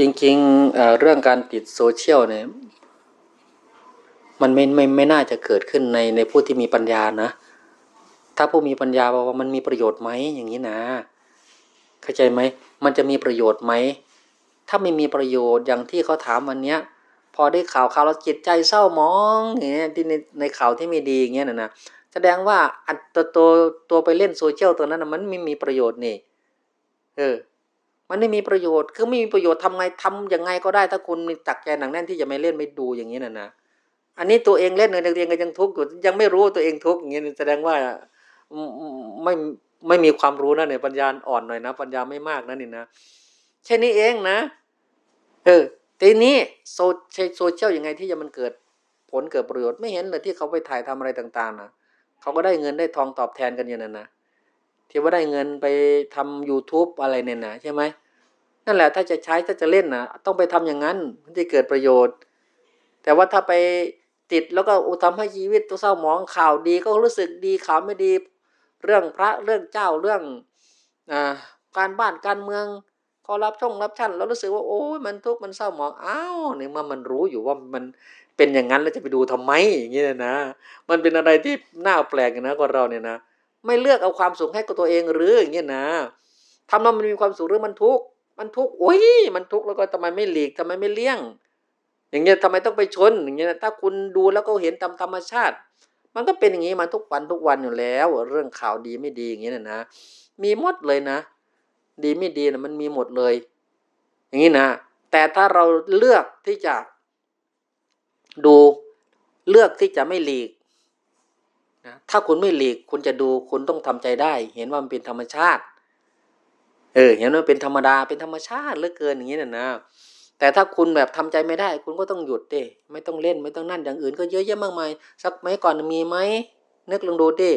จริงๆเรื่องการติดโซเชียลเนี่ยมันไม่ไม่ไม่น่าจะเกิดขึ้นในในผู้ที่มีปัญญานะ ถ้าผู้มีปัญญาบอกว่ามันมีประโยชน์ไหมอย่างนี้นะ เข้าใจไหมมันจะมีประโยชน์ไหมถ้าไม่มีประโยชน์อย่างที่เขาถามวันเนี้ย พอได้ข่าวข่าวแล้วจิตใจเศร้าหมองอย่างเงี้ยที่ในในข่าวที่ไม่ดีอย่างเงี้ยนะนะแสดงว่าอัตัวตัวตัวไปเล่นโซเชียลตัวนั้นนะมันไม่มีประโยชน์นี่เออ มันไม่มีประโยชน์ คือไม่มีประโยชน์ทำไงทำยังไงก็ได้ถ้าคุณมีตักใจหนักแน่นที่จะไม่เล่นไม่ดูอย่างนี้นะนะอันนี้ตัวเองเล่นเงินตัวเองก็ยังทุกข์อยู่ยังไม่รู้ตัวเองทุกข์อย่างนี้แสดงว่าไม่ไม่มีความรู้นะเนี่ยปัญญาอ่อนหน่อยนะ ปัญญาไม่มากนะนี่นะแค่นนี้เองนะ เออทีนี้โซโซเชียลยังไงที่จะมันเกิดผลเกิดประโยชน์ไม่เห็นเลยที่เขาไปถ่ายทำอะไรต่างๆนะเขาก็ได้เงินได้ทองตอบแทนกันอย่างนั้นนะที่ว่าได้เงินไปทำ youtube อะไรเนี่ยนะใช่ไหม นั่นแหละถ้าจะใช้ถ้าจะเล่นนะต้องไปทำอย่างนั้นมันจะเกิดประโยชน์ แต่ว่าถ้าไปติดแล้วก็อุทำให้ชีวิตตัวเศร้าหมองข่าวดีก็รู้สึกดีข่าวไม่ดี เรื่องพระเรื่องเจ้าเรื่องอการบ้านการเมืองขอรับช่องรับชั้นเรารู้สึกว่าโอ้ยมันทุกข์มันเศร้าหมองอ้าวในเมื่อมันรู้อยู่ว่ามันเป็นอย่างนั้นแล้วจะไปดูทำไมอย่างนี้นะ มันเป็นอะไรที่น่าแปลกนะคนเราเนี่ยนะ ไม่เลือกเอาความสุขให้กับตัวเองหรืออย่างเงี้นะทำแล้วมันมีความสุขหรือมันทุกข์ มันทุกข์โอ้ยมันทุกข์แล้วก็ทำไมไม่หลีกทำไมไม่เลี่ยง อย่างเงี้ยทำไมต้องไปชนอย่างเงี้ยถ้าคุณดูแล้วก็เห็นตามธรรมชาติ มันก็เป็นอย่างงี้มาทุกวันทุกวันอยู่แล้ว เรื่องข่าวดีไม่ดีอย่างเงี้ยนะ มีหมดเลยนะ ดีไม่ดีนะมันมีหมดเลย อย่างนี้นะแต่ถ้าเราเลือกที่จะ ดูเลือกที่จะไม่หลีกนะถ้าคุณไม่หลีกคุณจะดูคุณต้องทำใจได้ เห็นว่ามันเป็นธรรมชาติ เออเห็นว่าเป็นธรรมดาเป็นธรรมชาติเหลือเกินอย่างนี้นะนะแต่ถ้าคุณแบบทำใจไม่ได้ คุณก็ต้องหยุดดิไม่ต้องเล่นไม่ต้องนั่นอย่างอื่น ก็เยอะแยะมากมายสักสมัยก่อนมีไหมนึกลองดูดิ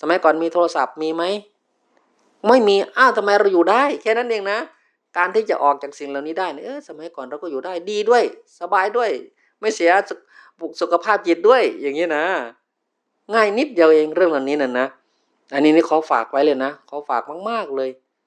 สมัยก่อนมีโทรศัพท์มีไหมไม่มีอ้าวทำไมเราอยู่ได้ แค่นั้นเองนะ การที่จะออกจากสิ่งเหล่านี้ได้เนี่เออสมัยก่อนเราก็อยู่ได้ดีด้วย สบายด้วย ไม่เสียสุสุขภาพจิตด้วย อย่างนี้นะ ง่ายนิดเดียวเองเรื่องเหล่านี้น่ะนะ อันนี้นี่ขอฝากไว้เลยนะขอฝากมาก ๆเลย